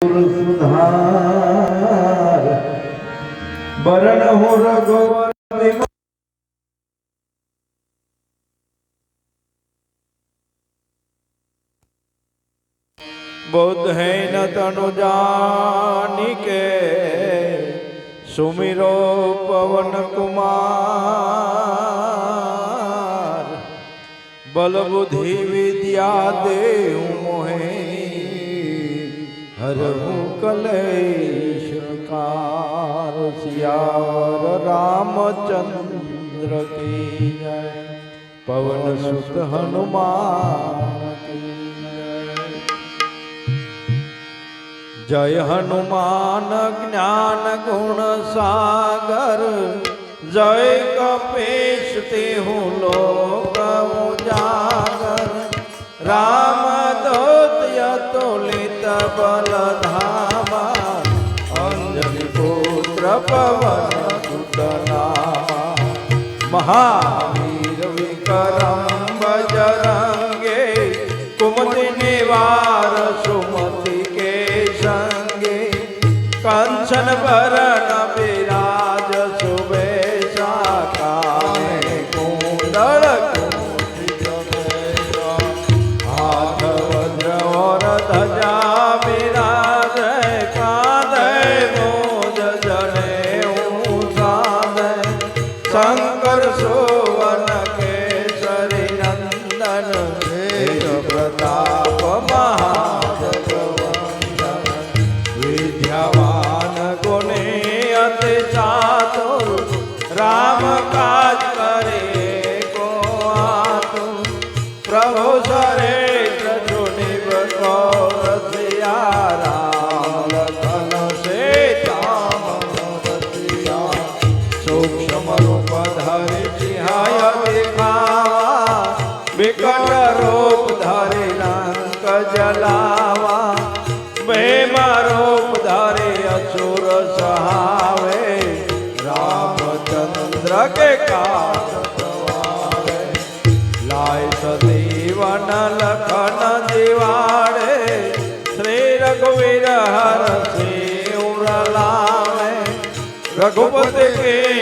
सुधार। हो रघुवर बुद्ध है न तनु जानी के सुमिरो पवन कुमार। बल बुद्धि विद्या देऊ હરવું કલેશ કાર શિયાર રામચંદ્ર કી જય પવન સુત હનુમાન જય હનુમાન જ્ઞાન ગુણ સાગર જય કપેશ તે હું લોક ઉજાગર રામ દોત યતો बल धामा अंजलि पुत्र पवन सुतना महावीर बजरंगे सुमति के संगे। कंचन भरण જલાવા મે મારો પધારે અસુર સહાવે. રામચંદ્ર કે કાવે લાય સદીવન લખન દિવાડે શ્રી રઘુવીર હર સિંહ રઘુપતિ કે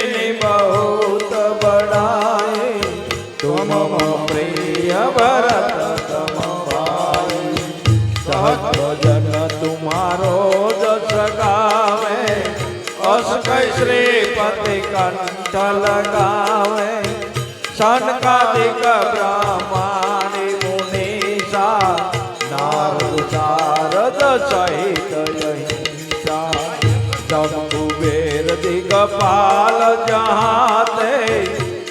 શ્રીપતિ કંઠ લગાવે સનકાદિક બ્રાહ્મણી મુનિષા નારદ શારદ સહિત અહિંસા. જમ કુબેર દિગપાલ જહાતે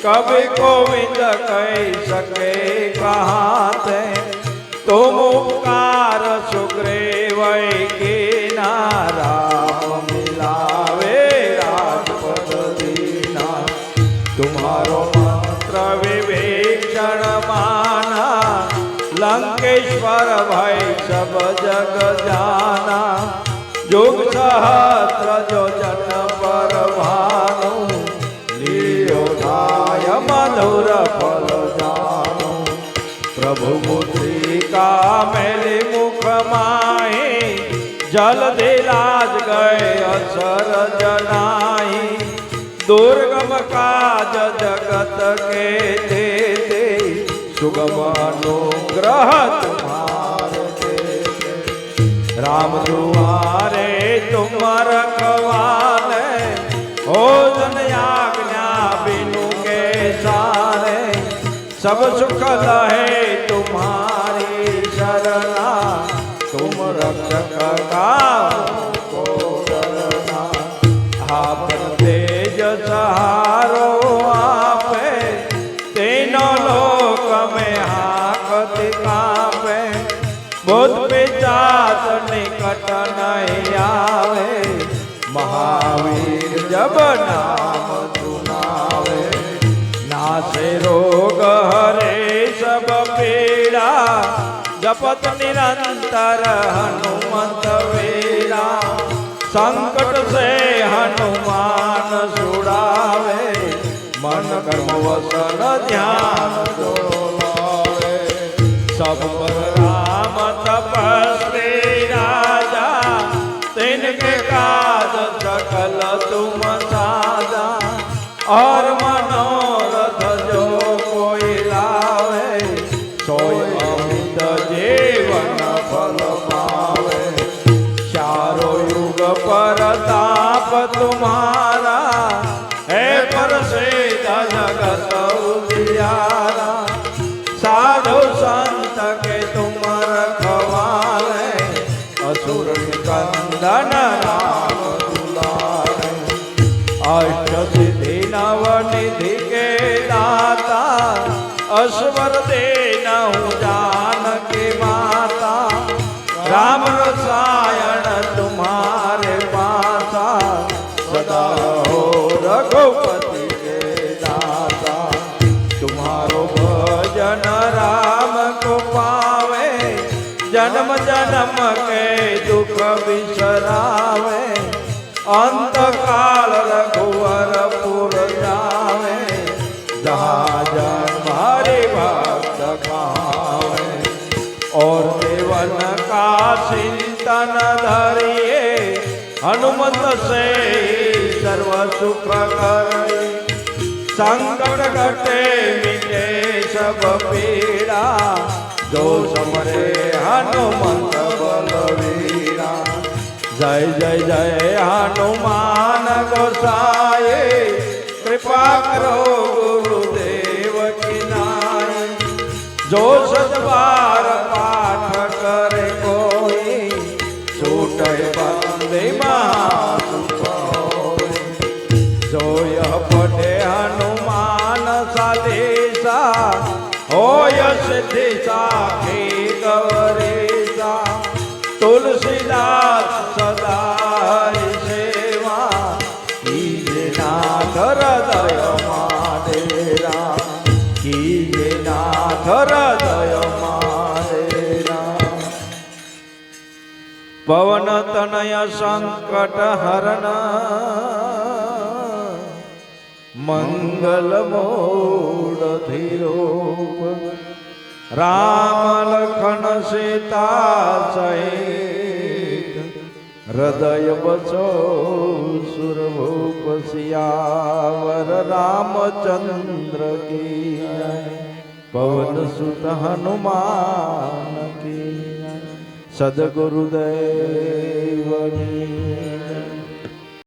કવિ કોવિંદ કહી શકે કહાતે. તુમ लंकेश्वर भय सब जग जाना। जुग सहस्त्र जो जन पर भानु। लियो धाय मधुर फल जानु। प्रभु मुद्रिका मेरे मुख माहे। जल दिलाज गए असर जनाई दुर्गम काज जगत के देते। सुगम अनुग्रह तुम्हारे राम दुआरे तुम रखवाले हो जन आज्ञा बिनु के सारे। सब सुख लहे तुम्हारी शरणा, तुम रक्षक को आपन तेज सहारो आपे, तीनों लोक में ધરતી કાપે, બોધ પે જાત નિકટ નહીં આવે. મહાવીર જબ નામ સુનાવે નાશે રોગ હરે સબ પીડા, જપત નિરંતર હનુમત વેરા સંકટ સે હનુમાન સુડાવે મન કર્મ વસન ધ્યાન દો सब पर राम तपस्वी राजा जिनके काज सकल तुम साजा और मनोरथ जो कोई लावे सोई अमित जीवन फल पावे चारो युग परताप तुम्हारा है प्रसिद्ध जगत उजियारा અશ્વર દેના હું જાન કે માતા, રામ રસાયણ તુમારે પાસા સદા હો રઘુપતિ કે દાતા. તુમારો ભજન રામ કો પાવે જન્મ જન્મ કે દુઃખ વિસરાવે અંતકાળ રઘુવર પુર જાવે. જહા ના ધારીએ, હનુમત સે સર્વ સુખ કરે સંકટ ઘટે મીટે સબ પીડા, જો સમરે હનુમત બલવીરા. જય જય જય હનુમાન ગોસાએ કૃપા કરો ગુરુદેવ કિનારે જો સદવા જપટે હનુમાન ચાલીસા હોય સિદ્ધિ સાખી ગવરેસા તુલસીદાસ સદા સેવા કીજના હૃદય મારે રામ કીજના હૃદય પવન તનય સંકટ હરણ મંગલમોડધિરોપ રામ લખણ સીતા સહિત હૃદય બચો સુરભૂપ સિયાવર રામચંદ્ર કી પવન સુત હનુમાન કી સદગુરુદેવની